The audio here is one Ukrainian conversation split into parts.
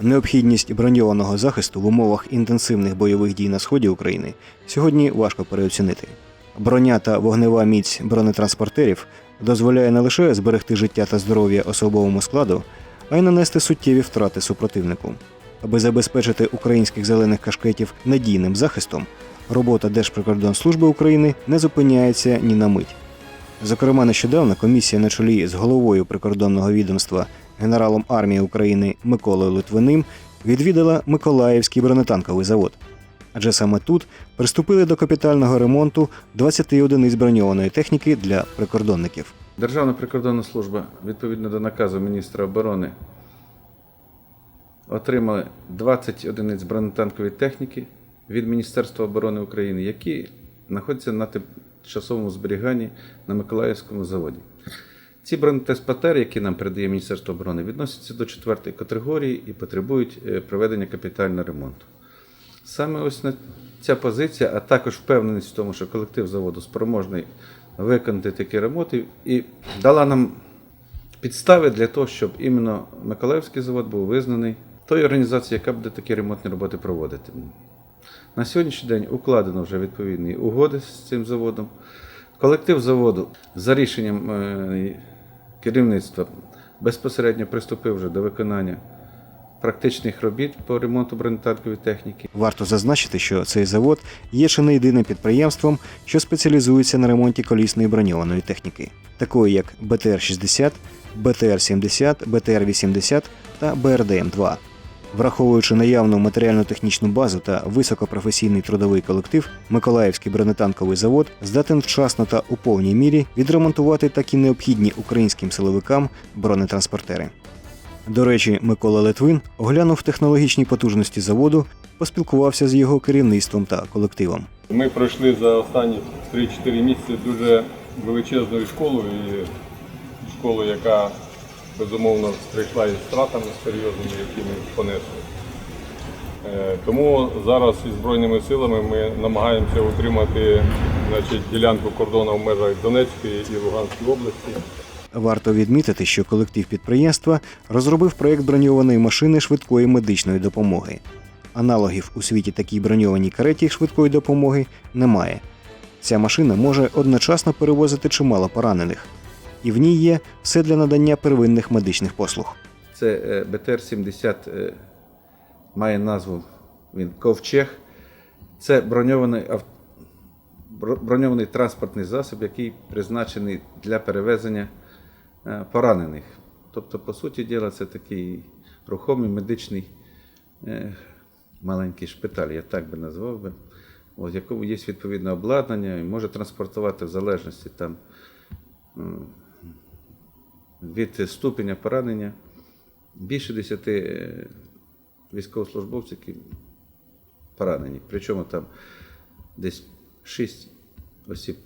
Необхідність броньованого захисту в умовах інтенсивних бойових дій на сході України сьогодні важко переоцінити. Броня та вогнева міць бронетранспортерів дозволяє не лише зберегти життя та здоров'я особовому складу, а й нанести суттєві втрати супротивнику. Аби забезпечити українських зелених кашкетів надійним захистом, робота Держприкордонслужби України не зупиняється ні на мить. Зокрема, нещодавно комісія на чолі з головою прикордонного відомства генералом армії України Миколою Литвиним відвідала Миколаївський бронетанковий завод. Адже саме тут приступили до капітального ремонту 20 одиниць броньованої техніки для прикордонників. Державна прикордонна служба, відповідно до наказу міністра оборони, отримали 20 одиниць бронетанкової техніки від Міністерства оборони України, які знаходяться на тимчасовому зберіганні на Миколаївському заводі. Ці бронетранспортери, які нам передає Міністерство оборони, відносяться до четвертої категорії і потребують е, проведення капітального ремонту. Саме ось ця позиція, а також впевненість в тому, що колектив заводу спроможний виконати такі ремонти, і дала нам підстави для того, щоб іменно Миколаївський завод був визнаний тою організацією, яка буде такі ремонтні роботи проводити. На сьогоднішній день укладено вже відповідні угоди з цим заводом. Колектив заводу за рішенням е, керівництва безпосередньо приступив вже до виконання практичних робіт по ремонту бронетанкової техніки. Варто зазначити, що цей завод є ще не єдиним підприємством, що спеціалізується на ремонті колісної броньованої техніки, такої як БТР-60, БТР-70, БТР-80 та БРДМ-2. Враховуючи наявну матеріально-технічну базу та високопрофесійний трудовий колектив, Миколаївський бронетанковий завод здатен вчасно та у повній мірі відремонтувати такі необхідні українським силовикам бронетранспортери. До речі, Микола Литвин оглянув технологічні потужності заводу, поспілкувався з його керівництвом та колективом. Ми пройшли за останні 3-4 місяці дуже величезною школою і школу, яка безумовно прийшла із втратами серйозними, які ми понесли. Е, Тому зараз із Збройними силами ми намагаємося утримати значить, ділянку кордону в межах Донецької і Луганської області. Варто відмітити, що колектив підприємства розробив проєкт броньованої машини швидкої медичної допомоги. Аналогів у світі такій броньованій кареті швидкої допомоги немає. Ця машина може одночасно перевозити чимало поранених, і в ній є все для надання первинних медичних послуг. Це е, БТР-70 е, має назву він Ковчег. Це броньований, броньований транспортний засіб, який призначений для перевезення е, поранених. Тобто, по суті діла, це такий рухомий медичний маленький шпиталь, я так би назвав би, в якому є відповідне обладнання і може транспортувати в залежності там, від ступеня поранення більше 10 е, військовослужбовців, які поранені. Причому там десь 6 осіб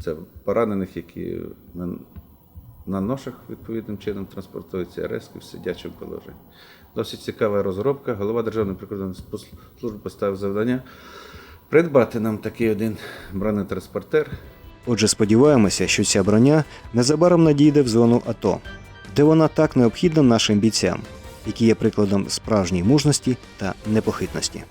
це поранених, які на, на ношах відповідним чином транспортуються резки в сидячому положенні. Досить цікава розробка. Голова Державної прикордонної служби поставив завдання придбати нам такий один бронетранспортер. Отже, сподіваємося, що ця броня незабаром надійде в зону АТО, де вона так необхідна нашим бійцям, які є прикладом справжньої мужності та непохитності.